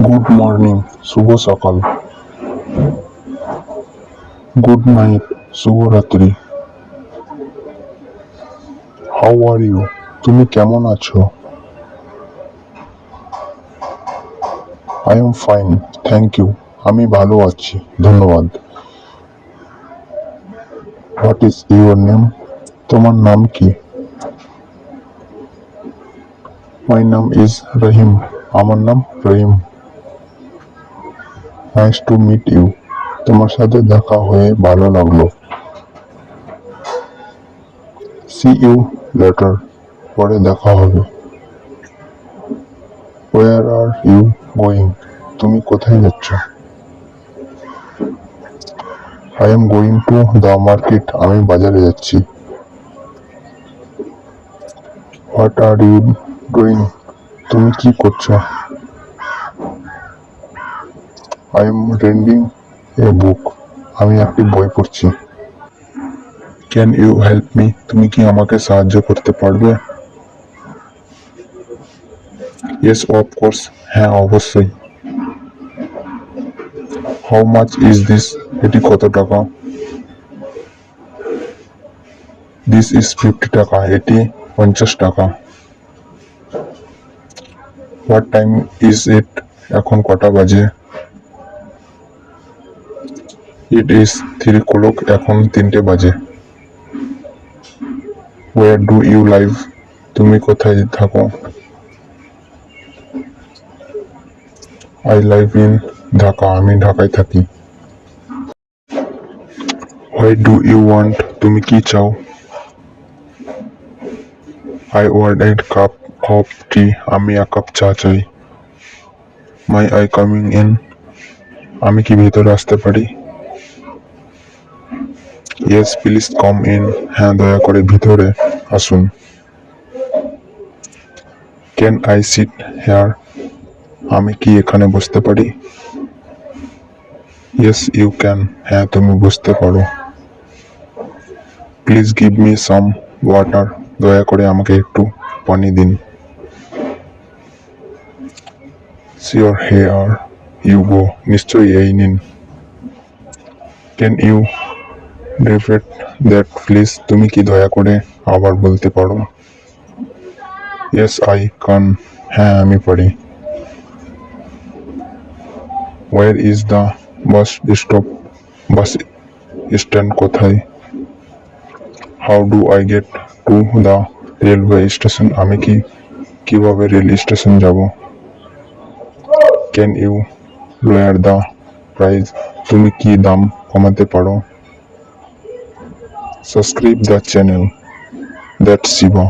Good morning শুভ সকাল good night শুভরাত্রি হাউ আর ইউ তুমি কেমন আছো I am fine thank you আমি ভালো আছি ধন্যবাদ হোয়াট ইজ ইউর নেম তোমার নাম কি মাই নাম ইজ রহিম আমার নাম Rahim nice to meet you তোমার সাথে দেখা হয়ে ভালো লাগল। সি ইউ লেটার পরে দেখা হবে। ওয়ার আর ইউ গোয়িং তুমি কোথায় যাচ্ছ? I am going to the market আমি বাজারে যাচ্ছি। হোয়াট আর ইউ ডুইং তুমি কি করছ I am reading a book আমি একটি বই পড়ছি ক্যান ইউ হেল্প মি তুমি কি আমাকে সাহায্য করতে পারবে ইয়েস অফ কোর্স হ্যাঁ অবশ্যই হাউ মাচ ইজ দিস এটি কত টাকা দিস ইজ ফিফটি টাকা এটি পঞ্চাশ টাকা হোয়াট টাইম ইজ ইট এখন কটা বাজে? ইট ইজ থ্রি ক্লক এখন তিনটে বাজে। ওয়ার ডু ইউ লাইভ তুমি কোথায় থাকো? আই লাইভ ইন ঢাকা আমি ঢাকায় থাকি। হোয়াই ডু ইউ ওয়ান্ট তুমি কি চাও? I want a cup of tea আমি এক কাপ চা চাই। মাই আই কামিং ইন আমি কি ভেতরে আসতে পারি? ইয়েস প্লিজ কম ইন হ্যাঁ দয়া করে ভিতরে আসুন। ক্যান আই সিট হেয়ার আমি কি এখানে বসতে পারি? ইয়েস ইউ ক্যান হ্যাঁ তুমি বসতে পারো। Please give me some water দয়া করে আমাকে একটু পানি দিন। শিওর হেয়ার ইউ গো নিশ্চয়ই এই নিন। Can you repeat that please তুমি কি দয়া করে আবার বলতে পারো? ইয়েস আই কান হ্যাঁ আমি পারি। Where is the bus stop bus stand কোথায়? How do I get to the railway station আমি কি কীভাবে রেল স্টেশন যাব? Can you lower the price তুমি কি দাম কমাতে পারো? Subscribe the channel that Shiva